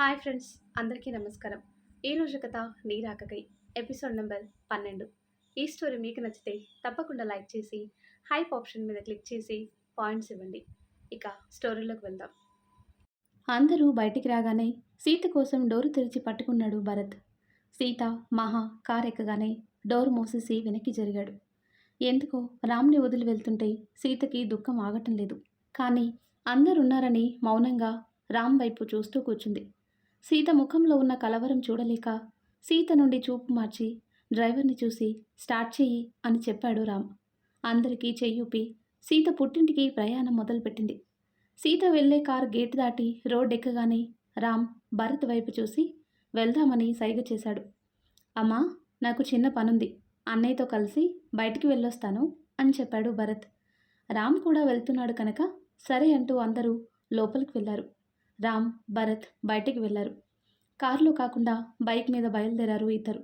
Hi friends అందరికీ నమస్కారం. ఈరోజు కథ నీరాకకై ఎపిసోడ్ నెంబర్ పన్నెండు. ఈ స్టోరీ మీకు నచ్చితే తప్పకుండా లైక్ చేసి హైప్ ఆప్షన్ మీద క్లిక్ చేసి పాయింట్స్ ఇవ్వండి. ఇక స్టోరీలోకి వెళ్దాం. అందరూ బయటికి రాగానే సీత కోసం డోరు తెరిచి పట్టుకున్నాడు భరత్. సీత మహా కార్ ఎక్కగానే డోర్ మూసేసి వెనక్కి జరిగాడు. ఎందుకో రామ్ని వదిలి వెళ్తుంటే సీతకి దుఃఖం ఆగటం లేదు. కానీ అందరున్నారని మౌనంగా రామ్ వైపు చూస్తూ కూర్చుంది. సీత ముఖంలో ఉన్న కలవరం చూడలేక సీత నుండి చూపు మార్చి డ్రైవర్ని చూసి స్టార్ట్ చెయ్యి అని చెప్పాడు రామ్. అందరికీ చెయ్యూపి సీత పుట్టింటికి ప్రయాణం మొదలుపెట్టింది. సీత వెళ్ళే కార్ గేట్ దాటి రోడ్ ఎక్కగానే రామ్ భరత్ వైపు చూసి వెళ్దామని సైగ చేశాడు. అమ్మా నాకు చిన్న పనుంది. అన్నయ్యతో కలిసి బయటికి వెళ్ళొస్తాను అని చెప్పాడు భరత్. రామ్ కూడా వెళ్తున్నాడు కనుక సరే అంటూ అందరూ లోపలికి వెళ్ళారు. రామ్ భరత్ బయటికి వెళ్ళారు కారులో కాకుండా బైక్ మీద బయలుదేరారు ఇద్దరు.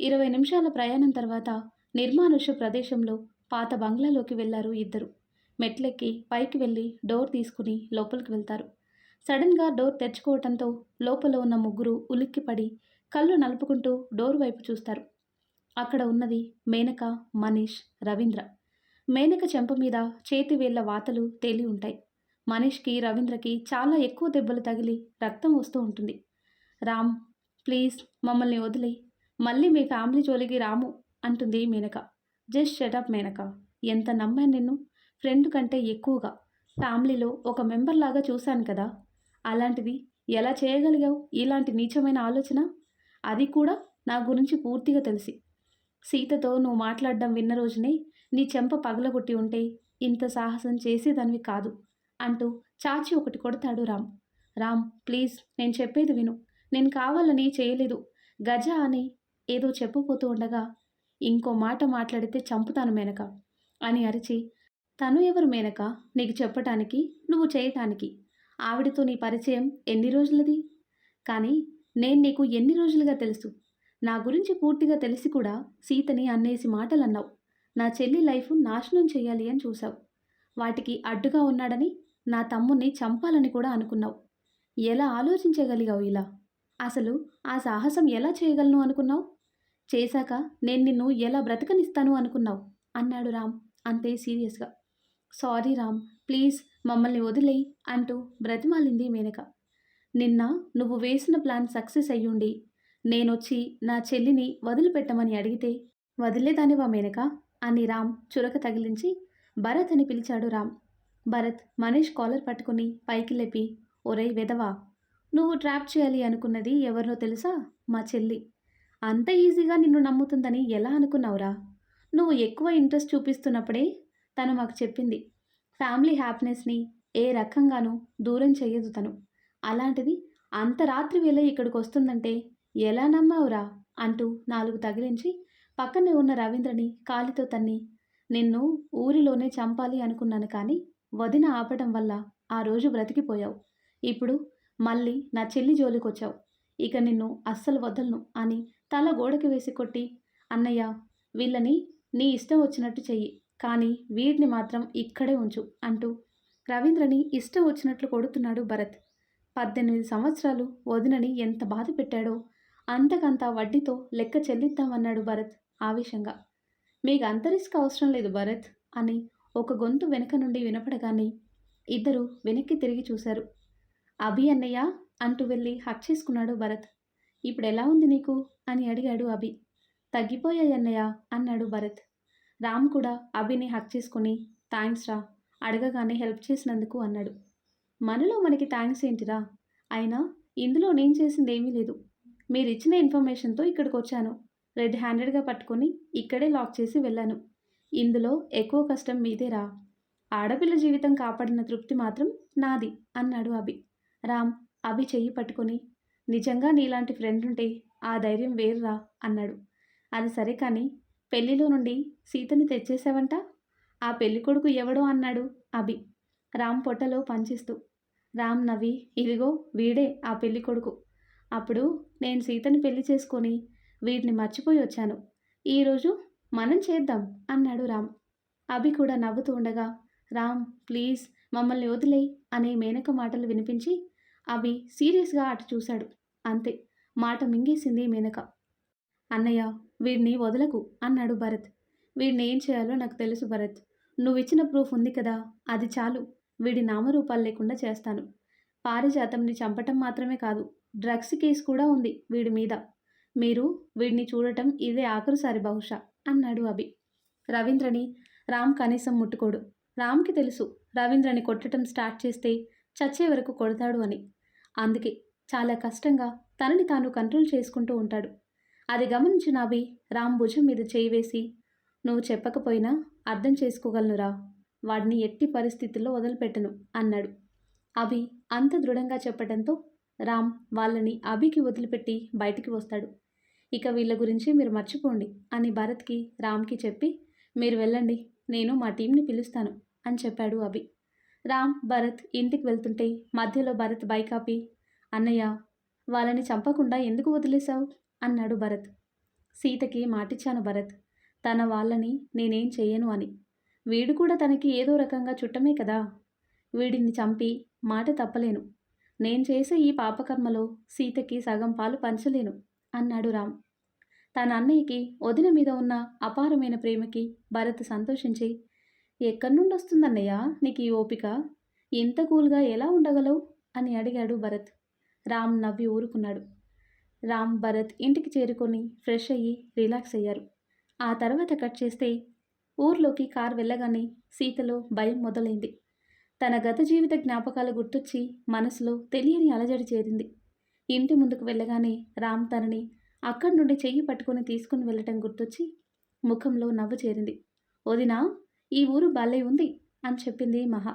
ఇరవై నిమిషాల ప్రయాణం తర్వాత నిర్మానుష్య ప్రదేశంలో పాత బంగ్లాలోకి వెళ్ళారు ఇద్దరు. మెట్లెక్కి పైకి వెళ్ళి డోర్ తీసుకుని లోపలికి వెళ్తారు. సడన్గా డోర్ తెరుచుకోవటంతో లోపల ఉన్న ముగ్గురు ఉలిక్కిపడి కళ్ళు నలుపుకుంటూ డోర్ వైపు చూస్తారు. అక్కడ ఉన్నది మేనక మనీష్ రవీంద్ర. మేనక చెంప మీద చేతి వేళ్ళ వాతలు తేలి ఉంటాయి. మనీష్కి రవీంద్రకి చాలా ఎక్కువ దెబ్బలు తగిలి రక్తం వస్తూ ఉంటుంది. రామ్ ప్లీజ్ మమ్మల్ని వదిలే మళ్ళీ మీ ఫ్యామిలీ జోలికి రాము అంటుంది మేనక. Just shut up Menaka. ఎంత నమ్మాను నిన్ను? ఫ్రెండ్ కంటే ఎక్కువగా. ఫ్యామిలీలో ఒక మెంబర్ లాగా చూశాను కదా. అలాంటిది ఎలా చేయగలిగావు? ఇలాంటి నీచమైన ఆలోచన? అది కూడా నా గురించి పూర్తిగా తెలిసి. సీతతో నువ్వు మాట్లాడడం విన్న రోజునే నీ చెంప పగలగొట్టి ఉంటే ఇంత సాహసం చేసేదానివి కాదు. అంటూ చాచి ఒకటి కొడతాడు రామ్. రామ్ ప్లీజ్ నేను చెప్పేది విను. నేను కావాలని చేయలేదు. గజ అని ఏదో చెప్పబోతూ ఉండగా ఇంకో మాట మాట్లాడితే చంపుతాను మేనక అని అరిచి తను ఎవరు మేనక? నీకు చెప్పటానికి నువ్వు చేయటానికి. ఆవిడతో నీ పరిచయం ఎన్ని రోజులది? కానీ నేను నీకు ఎన్ని రోజులుగా తెలుసు? నా గురించి పూర్తిగా తెలిసి కూడా సీతని అన్నేసి మాటలు అన్నావు నా చెల్లి లైఫ్ నాశనం చేయాలి అని చూసావు వాటికి అడ్డుగా ఉన్నాడని నా తమ్ముణ్ణి చంపాలని కూడా అనుకున్నావు. ఎలా ఆలోచించగలిగావు ఇలా? అసలు ఆ సాహసం ఎలా చేయగలను అనుకున్నావు? చేశాక నేను నిన్ను ఎలా బ్రతకనిస్తాను అనుకున్నావు? అన్నాడు రామ్ అంతే సీరియస్గా. సారీ రామ్ ప్లీజ్ మమ్మల్ని వదిలేయి అంటూ బ్రతిమాలింది మేనక. నిన్న నువ్వు వేసిన ప్లాన్ సక్సెస్ అయ్యుండి నేనొచ్చి నా చెల్లిని వదిలిపెట్టమని అడిగితే వదిలేదానివా మేనక? అని రామ్ చురక తగిలించి భరత్ అని పిలిచాడు రామ్. భరత్ మనీష్ కాలర్ పట్టుకుని పైకి లేపి ఒరేయ్ వెదవా నువ్వు ట్రాప్ చేయాలి అనుకున్నది ఎవరినో తెలుసా? మా చెల్లి. అంత ఈజీగా నిన్ను నమ్ముతుందని ఎలా అనుకున్నావురా? నువ్వు ఎక్కువ ఇంట్రెస్ట్ చూపిస్తున్నప్పుడే తను మాకు చెప్పింది. ఫ్యామిలీ హ్యాపీనెస్ని ఏ రకంగానూ దూరం చేయదు తను. అలాంటిది అంత రాత్రి వేళ ఇక్కడికి వస్తుందంటే ఎలా నమ్మావురా? అంటూ నాలుగు తగిలించి పక్కనే ఉన్న రవీంద్రని కాలితో తన్ని నిన్ను ఊరిలోనే చంపాలి అనుకున్నాను కానీ వదిన ఆపడం వల్ల ఆ రోజు బ్రతికిపోయావు. ఇప్పుడు మళ్ళీ నా చెల్లి జోలికొచ్చావు. ఇక నిన్ను అస్సలు వదలను అని తల గోడకి వేసి కొట్టి అన్నయ్య వీళ్ళని నీ ఇష్టం వచ్చినట్టు చెయ్యి కానీ వీడిని మాత్రం ఇక్కడే ఉంచు అంటూ రవీంద్రని ఇష్టం వచ్చినట్లు కొడుతున్నాడు భరత్. పద్దెనిమిది సంవత్సరాలు వదినని ఎంత బాధ పెట్టాడో అంతకంత వడ్డీతో లెక్క చెల్లిద్దామన్నాడు భరత్ ఆవేశంగా. మీకు అంత రిస్క్ అవసరం లేదు భరత్ అని ఒక గొంతు వెనక నుండి వినపడగానే ఇద్దరు వెనక్కి తిరిగి చూశారు. అభి అన్నయ్య అంటూ వెళ్ళి హక్ చేసుకున్నాడు భరత్. ఇప్పుడు ఎలా ఉంది నీకు? అని అడిగాడు అభి. తగ్గిపోయాయి అన్నయ్య అన్నాడు భరత్. రామ్ కూడా అభిని హక్ చేసుకుని థ్యాంక్స్ రా అడగగానే హెల్ప్ చేసినందుకు అన్నాడు. మనలో మనకి థ్యాంక్స్ ఏంటిరా? అయినా ఇందులో నేను చేసింది ఏమీ లేదు. మీరు ఇచ్చిన ఇన్ఫర్మేషన్తో ఇక్కడికి వచ్చాను రెడ్ హ్యాండెడ్గా పట్టుకొని ఇక్కడే లాక్ చేసి వెళ్ళాను. ఇందులో ఎక్కువ కష్టం మీదేరా ఆడపిల్ల జీవితం కాపాడిన తృప్తి మాత్రం నాది అన్నాడు అభి. రామ్ అభి చెయ్యి పట్టుకొని నిజంగా నీలాంటి ఫ్రెండ్ ఉంటే ఆ ధైర్యం వేరురా అన్నాడు. అది సరే కానీ పెళ్ళిలో నుండి సీతని తెచ్చేసావంట ఆ పెళ్ళి కొడుకు ఎవడో అన్నాడు అభి. రామ్ పొట్టలో పంచిస్తూ రామ్ నవ్వి ఇదిగో వీడే ఆ పెళ్ళి కొడుకు. అప్పుడు నేను సీతని పెళ్ళి చేసుకొని వీడిని మర్చిపోయి వచ్చాను. ఈరోజు మనం చేద్దాం అన్నాడు రామ్. అభి కూడా నవ్వుతూ ఉండగా రామ్ ప్లీజ్ మమ్మల్ని వదిలేయ్ అనే మేనక మాటలు వినిపించి అభి సీరియస్గా అటు చూశాడు. అంతే మాట మింగేసింది మేనక. అన్నయ్య వీడిని వదలకు అన్నాడు భరత్. వీడిని ఏం చేయాలో నాకు తెలుసు భరత్. నువ్వు ఇచ్చిన ప్రూఫ్ ఉంది కదా అది చాలు. వీడి నామరూపాలు లేకుండా చేస్తాను. పారిజాతంని చంపటం మాత్రమే కాదు డ్రగ్స్ కేసు కూడా ఉంది వీడి మీద. మీరు వీడిని చూడటం ఇదే ఆఖరుసారి బహుశా. అన్నాడు అభి. రవీంద్రని రామ్ కనీసం ముట్టుకోడు. రామ్కి తెలుసు రవీంద్రని కొట్టడం స్టార్ట్ చేస్తే చచ్చే వరకు కొడతాడు అని. అందుకే చాలా కష్టంగా తనని తాను కంట్రోల్ చేసుకుంటూ ఉంటాడు. అది గమనించిన అభి రామ్ భుజం మీద చేయి వేసి నువ్వు చెప్పకపోయినా అర్థం చేసుకోగలనురా. వాడిని ఎట్టి పరిస్థితుల్లో వదిలిపెట్టను అన్నాడు. అభి అంత దృఢంగా చెప్పడంతో రామ్ వాళ్ళని అభికి వదిలిపెట్టి బయటికి వస్తాడు. ఇక వీళ్ళ గురించి మీరు మర్చిపోండి అని భరత్కి రామ్కి చెప్పి మీరు వెళ్ళండి నేను మా టీంని పిలుస్తాను అని చెప్పాడు అభి. రామ్ భరత్ ఇంటికి వెళ్తుంటే మధ్యలో భరత్ బైక్ ఆపి అన్నయ్య వాళ్ళని చంపకుండా ఎందుకు వదిలేశావు? అన్నాడు భరత్. సీతకి మాటిచ్చాను భరత్ తన వాళ్ళని నేనేం చెయ్యను అని. వీడు కూడా తనకి ఏదో రకంగా చుట్టమే కదా. వీడిని చంపి మాట తప్పలేను. నేను చేసే ఈ పాపకర్మలో సీతకి సగం పాలు పంచలేను. అన్నాడు రామ్. తన అన్నయ్యకి వదిన మీద ఉన్న అపారమైన ప్రేమకి భరత్ సంతోషించి ఎక్కడి నుండి వస్తుందన్నయ్య నీకు ఈ ఓపిక? ఇంత కూల్గా ఎలా ఉండగలవు? అని అడిగాడు భరత్. రామ్ నవ్వి ఊరుకున్నాడు. రామ్ భరత్ ఇంటికి చేరుకొని ఫ్రెష్ అయ్యి రిలాక్స్ అయ్యారు. ఆ తర్వాత కట్ చేస్తే ఊర్లోకి కార్ వెళ్ళగానే సీతలో భయం మొదలైంది. తన గత జీవిత జ్ఞాపకాలు గుర్తొచ్చి మనసులో తెలియని అలజడి చేరింది. ఇంటి ముందుకు వెళ్ళగానే రామ్ తనని అక్కడి నుండి చెయ్యి పట్టుకొని తీసుకుని వెళ్ళటం గుర్తొచ్చి ముఖంలో నవ్వు చేరింది. వదినా ఈ ఊరు భలే ఉంది అని చెప్పింది మహా.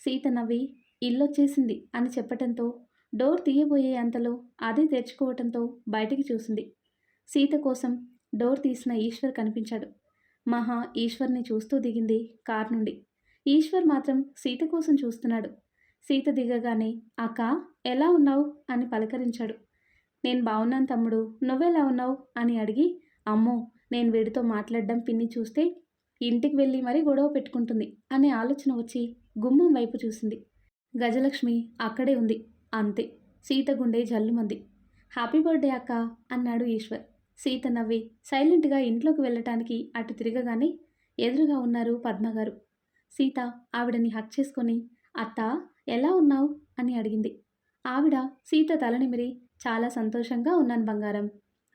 సీత నవ్వి ఇల్లొచ్చేసింది అని చెప్పటంతో డోర్ తీయబోయే అంతలో అదే తెరుచుకోవటంతో బయటికి చూసింది. సీత కోసం డోర్ తీసిన ఈశ్వర్ కనిపించాడు. మహా ఈశ్వర్ని చూస్తూ దిగింది కార్ నుండి. ఈశ్వర్ మాత్రం సీత కోసం చూస్తున్నాడు. సీత దిగగానే అక్క ఎలా ఉన్నావు? అని పలకరించాడు. నేను బాగున్నాను తమ్ముడు. నువ్వెలా ఉన్నావు? అని అడిగి అమ్మో నేను వీడితో మాట్లాడడం పిన్ని చూస్తే ఇంటికి వెళ్ళి మరీ గొడవ పెట్టుకుంటుంది అనే ఆలోచన వచ్చి గుమ్మం వైపు చూసింది. గజలక్ష్మి అక్కడే ఉంది. అంతే. సీత గుండె జల్లుమంది. హ్యాపీ బర్త్డే అక్క అన్నాడు ఈశ్వర్. సీత నవ్వి సైలెంట్గా ఇంట్లోకి వెళ్ళటానికి అటు తిరగగానే ఎదురుగా ఉన్నారు పద్మగారు సీత ఆవిడని హక్ చేసుకొని అత్త ఎలా ఉన్నావు? అని అడిగింది. ఆవిడ సీత తలనిమిరి చాలా సంతోషంగా ఉన్నాను బంగారం.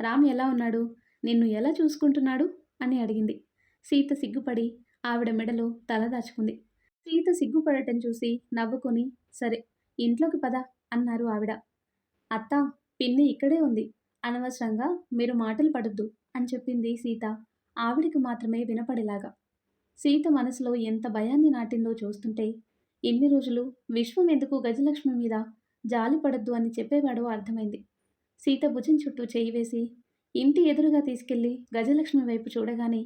రామ్ ఎలా ఉన్నాడు? నిన్ను ఎలా చూసుకుంటున్నాడు? అని అడిగింది. సీత సిగ్గుపడి ఆవిడ మెడలో తల దాచుకుంది. సీత సిగ్గుపడటం చూసి నవ్వుకొని సరే ఇంట్లోకి పద అన్నారు ఆవిడ. అత్త పిన్ని ఇక్కడే ఉంది. అనవసరంగా మీరు మాటలు పడద్దు అని చెప్పింది సీత. ఆవిడికి మాత్రమే వినపడేలాగా. సీత మనసులో ఎంత భయాన్ని నాటిందో చూస్తుంటే ఇన్ని రోజులు విశ్వం ఎందుకు గజలక్ష్మి మీద జాలి పడద్దు అని చెప్పేవాడో అర్థమైంది. సీత భుజం చుట్టూ చేయి వేసి ఇంటి ఎదురుగా తీసుకెళ్ళి గజలక్ష్మి వైపు చూడగానే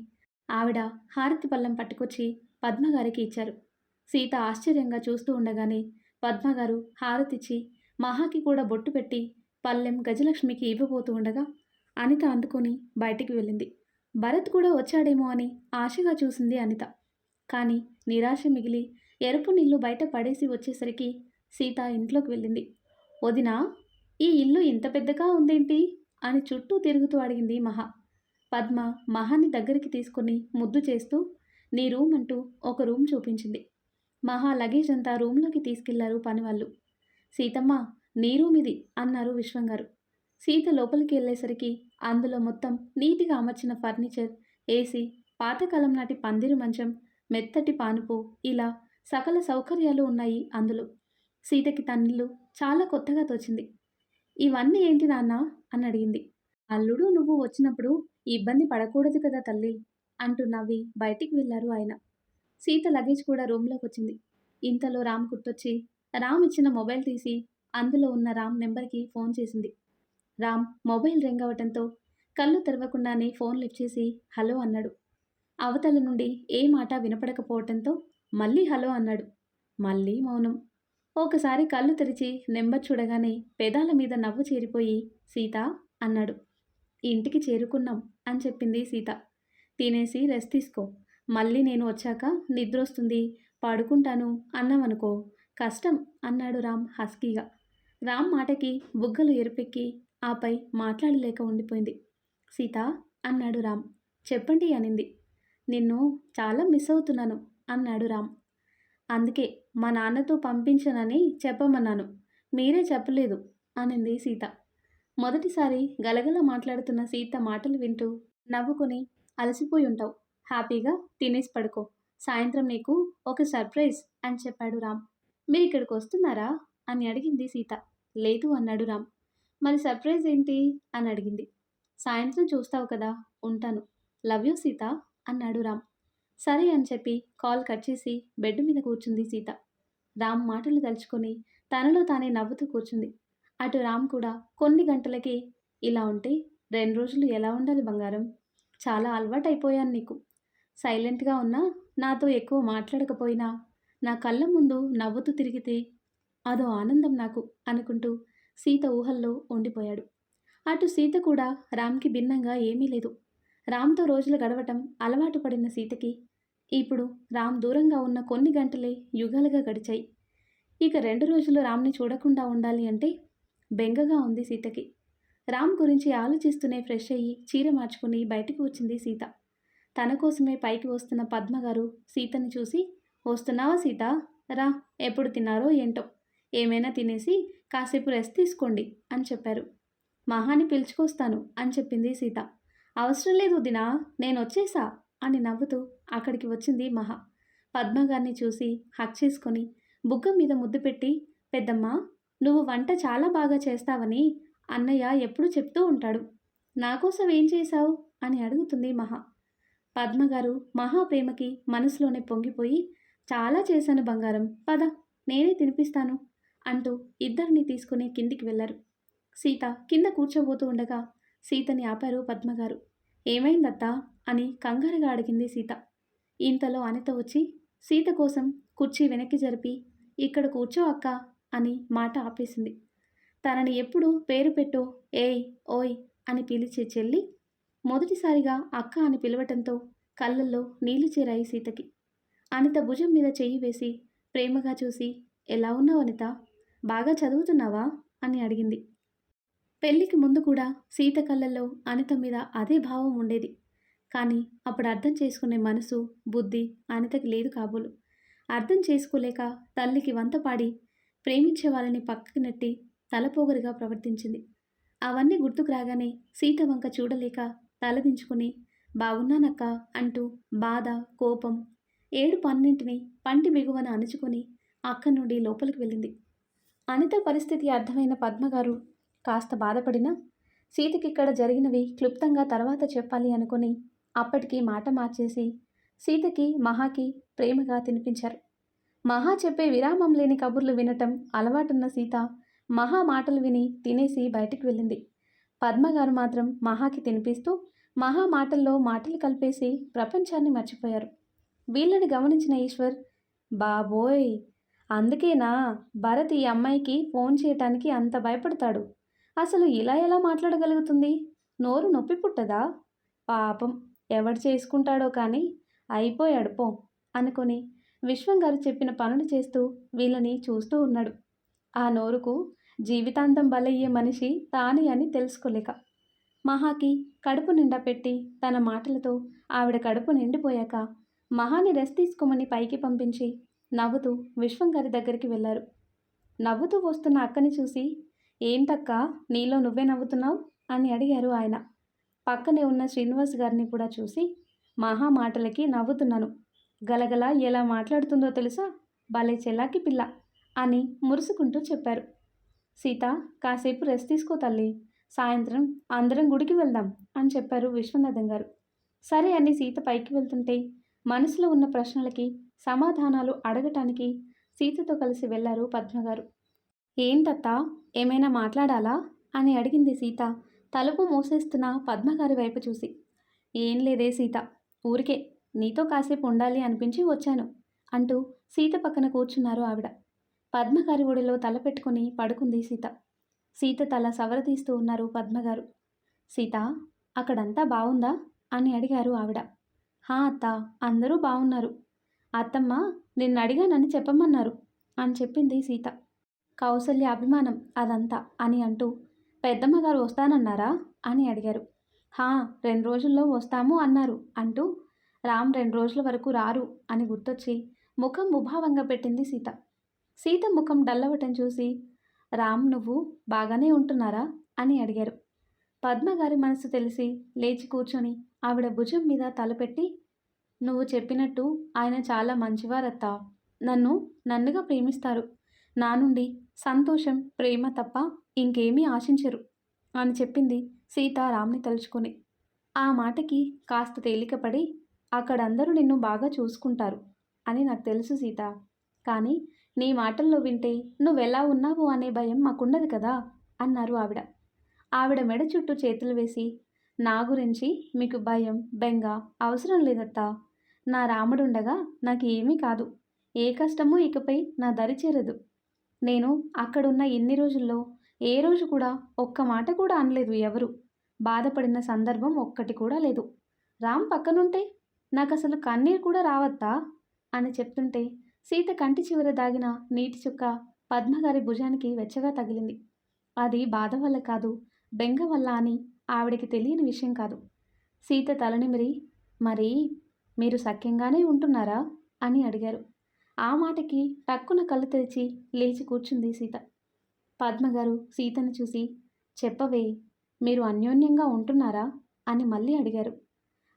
ఆవిడ హారతి పళ్ళం పట్టుకొచ్చి పద్మగారికి ఇచ్చారు. సీత ఆశ్చర్యంగా చూస్తూ ఉండగానే పద్మగారు హారతిచ్చి మహాకి కూడా బొట్టు పెట్టి పల్లెం గజలక్ష్మికి ఇవ్వబోతూ ఉండగా అనిత అందుకొని బయటికి వెళ్ళింది. భరత్ కూడా వచ్చాడేమో అని ఆశగా చూసింది అనిత. కానీ నిరాశ మిగిలి ఎరుపు నీళ్ళు బయట పడేసి వచ్చేసరికి సీత ఇంట్లోకి వెళ్ళింది. వదినా ఈ ఇల్లు ఇంత పెద్దగా ఉందేంటి? అని చుట్టూ తిరుగుతూ అడిగింది మహా. పద్మ మహాని దగ్గరికి తీసుకొని ముద్దు చేస్తూ నీ రూమ్ అంటూ ఒక రూమ్ చూపించింది. మహా లగేజ్ అంతా రూమ్లోకి తీసుకెళ్ళారు పనివాళ్ళు. సీతమ్మ నీ రూమ్ ఇది అన్నారు విశ్వం గారు. సీత లోపలికి వెళ్ళేసరికి అందులో మొత్తం నీటిగా అమర్చిన ఫర్నిచర్ ఏసీ పాతకాలం నాటి పందిరి మంచం మెత్తటి పానుపు ఇలా సకల సౌకర్యాలు ఉన్నాయి అందులో. సీతకి తన్నిళ్ళు చాలా కొత్తగా తోచింది. ఇవన్నీ ఏంటి నాన్న అని అడిగింది. అల్లుడు నువ్వు వచ్చినప్పుడు ఇబ్బంది పడకూడదు కదా తల్లి అంటూ నవ్వి బయటికి వెళ్ళారు ఆయన. సీత లగేజ్ కూడా రూమ్లోకి వచ్చింది. ఇంతలో రామ్ గుర్తొచ్చి రామ్ ఇచ్చిన మొబైల్ తీసి అందులో ఉన్న రామ్ నెంబర్కి ఫోన్ చేసింది. రామ్ మొబైల్ రింగ్ అవ్వటంతో కళ్ళు తెరవకుండానే ఫోన్ లిఫ్ట్ చేసి హలో అన్నాడు. అవతల నుండి ఏ మాట వినపడకపోవటంతో మళ్ళీ హలో అన్నాడు. మళ్ళీ మౌనం. ఒకసారి కళ్ళు తెరిచి నెంబర్ చూడగానే పెదాల మీద నవ్వు చేరిపోయి సీత అన్నాడు. ఇంటికి చేరుకున్నాం అని చెప్పింది సీత. తినేసి రెస్ట్ తీసుకో. మళ్ళీ నేను వచ్చాక నిద్రొస్తుంది. పడుకుంటాను అన్నామనుకో కష్టం అన్నాడు రామ్ హస్కీగా. రామ్ మాటకి బుగ్గలు ఎరుపెక్కి ఆపై మాట్లాడలేక ఉండిపోయింది. సీత అన్నాడు రామ్. చెప్పండి అనింది. నిన్ను చాలా మిస్ అవుతున్నాను అన్నాడు రామ్. అందుకే మా నాన్నతో పంపించనని చెప్పమన్నాను. మీరే చెప్పలేదు అనింది సీత. మొదటిసారి గలగల మాట్లాడుతున్న సీత మాటలు వింటూ నవ్వుకొని అలసిపోయి ఉంటావు హ్యాపీగా తినేసి పడుకో. సాయంత్రం నీకు ఒక సర్ప్రైజ్ అని చెప్పాడు రామ్. మీరు ఇక్కడికి వస్తున్నారా? అని అడిగింది సీత. లేదు అన్నాడు రామ్. మరి సర్ప్రైజ్ ఏంటి? అని అడిగింది. సాయంత్రం చూస్తావు కదా ఉంటాను. లవ్ యూ సీత అన్నాడు రామ్. సరే అని చెప్పి కాల్ కట్ చేసి బెడ్ మీద కూర్చుంది సీత. రామ్ మాటలు తలుచుకొని తనలో తానే నవ్వుతూ కూర్చుంది. అటు రామ్ కూడా కొన్ని గంటలకి ఇలా ఉంటే రెండు రోజులు ఎలా ఉండాలి బంగారం? చాలా అలవాటు అయిపోయాను నీకు. సైలెంట్గా ఉన్నా నాతో ఎక్కువ మాట్లాడకపోయినా నా కళ్ళ ముందు నవ్వుతూ తిరిగితే అదో ఆనందం నాకు అనుకుంటూ సీత ఊహల్లో ఉండిపోయాడు. అటు సీత కూడా రామ్కి భిన్నంగా ఏమీ లేదు. రామ్తో రోజులు గడవటం అలవాటు పడిన సీతకి ఇప్పుడు రామ్ దూరంగా ఉన్న కొన్ని గంటలే యుగాలుగా గడిచాయి. ఇక రెండు రోజులు రామ్ని చూడకుండా ఉండాలి అంటే బెంగగా ఉంది సీతకి. రామ్ గురించి ఆలోచిస్తూనే ఫ్రెష్ అయ్యి చీర మార్చుకుని బయటికి వచ్చింది సీత. తన కోసమే పైకి వస్తున్న పద్మగారు సీతని చూసి వస్తున్నావా సీత? రా ఎప్పుడు తిన్నారో ఏంటో? ఏమైనా తినేసి కాసేపు రెస్ట్ తీసుకోండి అని చెప్పారు. మహాని పిలుచుకొస్తాను అని చెప్పింది సీత. అవసరం లేదు దినా నేను వచ్చేసా? అని నవ్వుతూ అక్కడికి వచ్చింది మహా. పద్మగారిని చూసి హక్ చేసుకొని బుగ్గ మీద ముద్దు పెట్టి పెద్దమ్మ నువ్వు వంట చాలా బాగా చేస్తావని అన్నయ్య ఎప్పుడు చెప్తూ ఉంటాడు. నా కోసం ఏం చేశావు? అని అడుగుతుంది మహా. పద్మగారు మహా ప్రేమకి మనసులోనే పొంగిపోయి చాలా చేశాను బంగారం పద నేనే తినిపిస్తాను అంటూ ఇద్దరిని తీసుకుని కిందికి వెళ్ళారు సీత కింద కూర్చోబోతూ ఉండగా సీతని ఆపారు పద్మగారు ఏమైందత్తా? అని కంగారుగా అడిగింది సీత. ఇంతలో అనిత వచ్చి సీత కోసం కుర్చీ వెనక్కి జరిపి ఇక్కడ కూర్చో అక్క అని మాట ఆపేసింది. తనని ఎప్పుడు పేరు పెట్టో ఏయ్ ఓయ్ అని పిలిచే చెల్లి మొదటిసారిగా అక్క అని పిలవటంతో కళ్ళల్లో నీళ్ళు చేరాయి సీతకి. అనిత భుజం మీద చెయ్యి వేసి ప్రేమగా చూసి ఎలా ఉన్నావు అనిత? బాగా చదువుతున్నావా? అని అడిగింది. పెళ్ళికి ముందు కూడా సీత కళ్ళల్లో అనిత మీద అదే భావం ఉండేది. కానీ అప్పుడు అర్థం చేసుకునే మనసు బుద్ధి అనితకి లేదు కాబోలు. అర్థం చేసుకోలేక తల్లికి వంతపాడి ప్రేమించే వాళ్ళని పక్కకి నెట్టి తలపోగరిగా ప్రవర్తించింది. అవన్నీ గుర్తుకు రాగానే సీత వంక చూడలేక తలదించుకుని బాగున్నానక్క అంటూ బాధ కోపం ఏడు పన్నింటిని పంటి బిగువన అణుచుకొని అక్క నుండి లోపలికి వెళ్ళింది. అనిత పరిస్థితి అర్థమైన పద్మగారు కాస్త బాధపడినా సీతకి ఇక్కడ జరిగినవి క్లుప్తంగా తర్వాత చెప్పాలి అనుకుని అప్పటికి మాట మార్చేసి సీతకి మహాకి ప్రేమగా తినిపించారు. మహా చెప్పే విరామం లేని కబుర్లు వినటం అలవాటున్న సీత మహా మాటలు విని తినేసి బయటికి వెళ్ళింది. పద్మగారు మాత్రం మహాకి తినిపిస్తూ మహా మాటల్లో మాటలు కలిపేసి ప్రపంచాన్ని మర్చిపోయారు. వీళ్ళని గమనించిన ఈశ్వర్ బాబోయ్! అందుకేనా భరత్ ఈ అమ్మాయికి ఫోన్ చేయటానికి అంత భయపడతాడు? అసలు ఇలా ఎలా మాట్లాడగలుగుతుంది? నోరు నొప్పి పుట్టదా? పాపం ఎవడు చేసుకుంటాడో కానీ అయిపోయాడు పో అనుకొని విశ్వం గారు చెప్పిన పనులు చేస్తూ వీళ్ళని చూస్తూ ఉన్నాడు. ఆ నోరుకు జీవితాంతం బలయ్యే మనిషి తాని అని తెలుసుకోలేక మహాకి కడుపు నిండా పెట్టి తన మాటలతో ఆవిడ కడుపు నిండిపోయాక మహాని రెస్ట్ తీసుకోమని పైకి పంపించి నవ్వుతూ విశ్వం గారి దగ్గరికి వెళ్ళారు. నవ్వుతూ వస్తున్న అక్కని చూసి ఏంటక్క నీలో నువ్వే నవ్వుతున్నావు? అని అడిగారు ఆయన. పక్కనే ఉన్న శ్రీనివాస్ గారిని కూడా చూసి మహా మాటలకి నవ్వుతున్నాను. గలగల ఎలా మాట్లాడుతుందో తెలుసా? భలే చెల్లాకి పిల్ల అని మురుసుకుంటూ చెప్పారు. సీత కాసేపు రెస్ట్ తీసుకో తల్లి. సాయంత్రం అందరం గుడికి వెళ్దాం అని చెప్పారు విశ్వనాథం గారు. సరే అని సీత పైకి వెళ్తుంటే మనసులో ఉన్న ప్రశ్నలకి సమాధానాలు అడగటానికి సీతతో కలిసి వెళ్ళారు పద్మగారు. ఏంటత్తా? ఏమైనా మాట్లాడాలా? అని అడిగింది సీత. తలుపు మూసేస్తున్న పద్మగారి వైపు చూసి. ఏం లేదే సీత. ఊరికే నీతో కాసేపు ఉండాలి అనిపించి వచ్చాను అంటూ సీత పక్కన కూర్చున్నారు ఆవిడ. పద్మగారి ఒడిలో తల పెట్టుకుని పడుకుంది సీత. సీత తల సవరతీస్తూ ఉన్నారు పద్మగారు. సీత అక్కడంతా బాగుందా అని అడిగారు ఆవిడ. హా అత్త అందరూ బాగున్నారు అత్తమ్మ నిన్ను అడిగానని చెప్పమన్నారు అని చెప్పింది సీత. కౌసల్య అభిమానం అదంతా అని అంటూ పెద్దమ్మగారు వస్తానన్నారా? అని అడిగారు. హా రెండు రోజుల్లో వస్తాము అన్నారు అంటూ రామ్ రెండు రోజుల వరకు రారు అని గుర్తొచ్చి ముఖం ముభావంగా పెట్టింది సీత. సీత ముఖం డల్లవటం చూసి రామ్ నువ్వు బాగానే ఉంటున్నారా? అని అడిగారు. పద్మగారి మనసు తెలిసి లేచి కూర్చొని ఆవిడ భుజం మీద తలపెట్టి నువ్వు చెప్పినట్టు ఆయన చాలా మంచివారత్తా. నన్ను నన్నుగా ప్రేమిస్తారు. నా నుండి సంతోషం ప్రేమ తప్ప ఇంకేమీ ఆశించరు అని చెప్పింది సీతారాంని తలుచుకుని. తలుచుకొని ఆ మాటకి కాస్త తేలికపడి అక్కడందరూ నిన్ను బాగా చూసుకుంటారు అని నాకు తెలుసు సీత. కానీ నీ మాటల్లో వింటే నువ్వెలా ఉన్నావు అనే భయం మాకున్నది కదా అన్నారు ఆవిడ. ఆవిడ మెడ చుట్టూ చేతులు వేసి నా గురించి మీకు భయం బెంగ అవసరం లేదత్తా. నా రాముడుండగా నాకు ఏమీ కాదు. ఏ కష్టమూ ఇకపై నా దరి చేరదు. నేను అక్కడున్న ఎన్ని రోజుల్లో? ఏ రోజు కూడా ఒక్క మాట కూడా అనలేదు ఎవరు. బాధపడిన సందర్భం ఒక్కటి కూడా లేదు. రామ్ పక్కనుంటే నాకు అసలు కన్నీరు కూడా రావద్దా? అని చెప్తుంటే సీత కంటి చివర దాగిన నీటి చుక్క పద్మగారి భుజానికి వెచ్చగా తగిలింది. అది బాధ వల్ల కాదు బెంగ వల్ల అని ఆవిడికి తెలియని విషయం కాదు. సీత తలనిమిరి మరి మీరు సఖ్యంగానే ఉంటున్నారా? అని అడిగారు. ఆ మాటకి టక్కున కళ్ళు తెరిచి లేచి కూర్చుంది సీత. పద్మగారు సీతను చూసి చెప్పవే మీరు అన్యోన్యంగా ఉంటున్నారా? అని మళ్ళీ అడిగారు.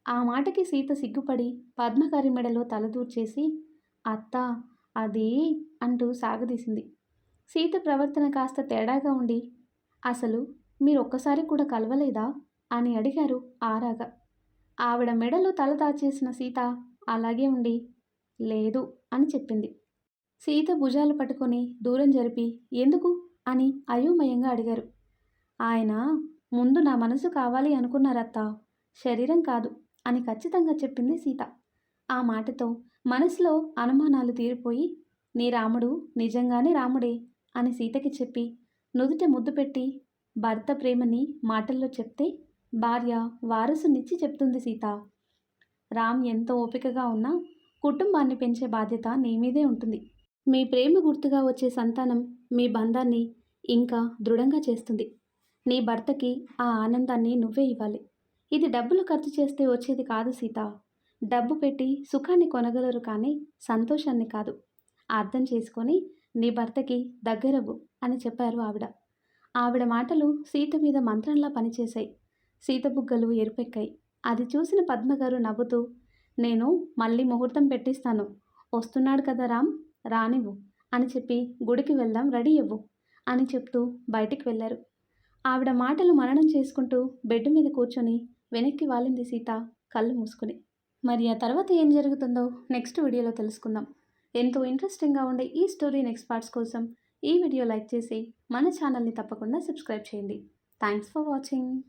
ఆ మాటకి సీత సిగ్గుపడి పద్మగారి మెడలో తలదూర్చేసి అత్త అది అంటూ సాగదీసింది. సీత ప్రవర్తన కాస్త తేడాగా ఉండి అసలు మీరు ఒక్కసారి కూడా కలవలేదా? అని అడిగారు ఆరాగా. ఆవిడ మెడలో తల దాచేసిన సీత అలాగే ఉండి లేదు అని చెప్పింది. సీత భుజాలు పట్టుకొని దూరం జరిపి ఎందుకు? అని అయోమయంగా అడిగారు. ఆయన ముందు నా మనసు కావాలి అనుకున్నారత్తా శరీరం కాదు అని ఖచ్చితంగా చెప్పింది సీత. ఆ మాటతో మనసులో అనుమానాలు తీరిపోయి నీ రాముడు నిజంగానే రాముడే అని సీతకి చెప్పి నుదుట ముద్దు పెట్టి భర్త ప్రేమని మాటల్లో చెప్తే భార్య వారసునిచ్చి చెప్తుంది సీత. రామ్ ఎంతో ఓపికగా ఉన్నా కుటుంబాన్ని పెంచే బాధ్యత నీ మీదే ఉంటుంది. మీ ప్రేమ గుర్తుగా వచ్చే సంతానం మీ బంధాన్ని ఇంకా దృఢంగా చేస్తుంది. నీ భర్తకి ఆ ఆనందాన్ని నువ్వే ఇవ్వాలి. ఇది డబ్బులు ఖర్చు చేస్తే వచ్చేది కాదు సీత. డబ్బు పెట్టి సుఖాన్ని కొనగలరు కానీ సంతోషాన్ని కాదు. అర్థం చేసుకొని నీ భర్తకి దగ్గరవు అని చెప్పారు ఆవిడ. ఆవిడ మాటలు సీత మీద మంత్రంలా పనిచేశాయి. సీత బుగ్గలు ఎరుపెక్కాయి. అది చూసిన పద్మగారు నవ్వుతూ నేను మళ్ళీ ముహూర్తం పెట్టిస్తాను. వస్తున్నాడు కదా రామ్. రానివ్వు. అని చెప్పి గుడికి వెళ్దాం రెడీ ఇవ్వు అని చెప్తూ బయటికి వెళ్ళారు. ఆవిడ మాటలు మననం చేసుకుంటూ బెడ్ మీద కూర్చొని వెనక్కి వాలింది సీత కళ్ళు మూసుకుని. మరి ఆ తర్వాత ఏం జరుగుతుందో నెక్స్ట్ వీడియోలో తెలుసుకుందాం. ఎంతో ఇంట్రెస్టింగ్గా ఉండే ఈ స్టోరీ నెక్స్ట్ పార్ట్స్ కోసం ఈ వీడియో లైక్ చేసి మన ఛానల్ని తప్పకుండా సబ్స్క్రైబ్ చేయండి. Thanks for watching.